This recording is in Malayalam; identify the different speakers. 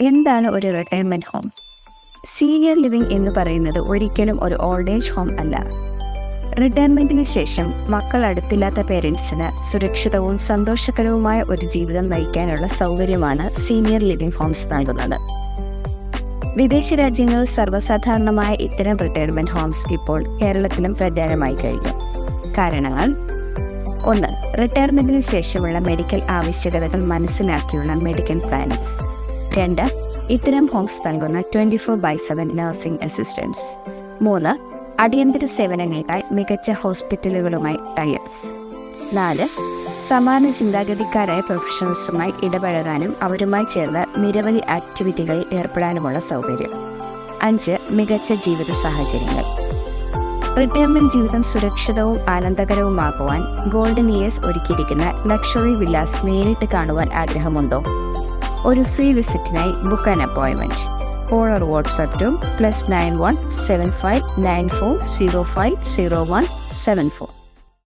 Speaker 1: എന്താണ് ഒരു റിട്ടയർമെന്റ് ഹോം സീനിയർ ലിവിംഗ് എന്ന് പറയുന്നത് ഒരിക്കലും ഒരു ഓൾഡ് ഏജ് ഹോം അല്ല. റിട്ടയർമെന്റിന് ശേഷം മക്കൾ അടുത്തില്ലാത്ത പേരൻസിന് സുരക്ഷിതവും സന്തോഷകരവുമായ ഒരു ജീവിതം നയിക്കാനുള്ള സൗകര്യമാണ് സീനിയർ ലിവിംഗ് ഹോംസ് നൽകുന്നത്. വിദേശ രാജ്യങ്ങളിൽ സർവസാധാരണമായ ഇത്തരം റിട്ടയർമെന്റ് ഹോംസ് ഇപ്പോൾ കേരളത്തിലും പ്രചാരമായി കഴിഞ്ഞു. കാരണങ്ങൾ? ഒന്ന് റിട്ടയർമെന്റിന് ശേഷമുള്ള മെഡിക്കൽ ആവശ്യകതകൾ മനസ്സിലാക്കിയുള്ള മെഡിക്കൽ പ്ലാനിങ്സ് രണ്ട്. ഇത്തരം ഹോംസ് നൽകുന്ന twenty four by seven nursing assistance മൂന്ന് അടിയന്തര സേവനങ്ങൾക്കായി മികച്ച ഹോസ്പിറ്റലുകളുമായി ടൈപ്സ് നാല് സമാന ചിന്താഗതിക്കാരായ പ്രൊഫഷണൽസുമായി ഇടപഴകാനും അവരുമായി ചേർന്ന് നിരവധി ആക്ടിവിറ്റികളിൽ ഏർപ്പെടാനുമുള്ള സൗകര്യം. അഞ്ച് മികച്ച ജീവിത സാഹചര്യങ്ങൾ. റിട്ടയർമെന്റ് ജീവിതം സുരക്ഷിതവും ആനന്ദകരവുമാക്കുവാൻ ഗോൾഡൻ ഇയേഴ്സ് ഒരുക്കിയിരിക്കുന്ന ലക്ഷറി വില്ലാസ് നേരിട്ട് കാണുവാൻ ആഗ്രഹമുണ്ടോ? ഒരു ഫ്രീ വിസിറ്റിനായി book an അപ്പോയിൻമെന്റ് call or WhatsApp to plus nine one seven five nine four zero five zero one seven four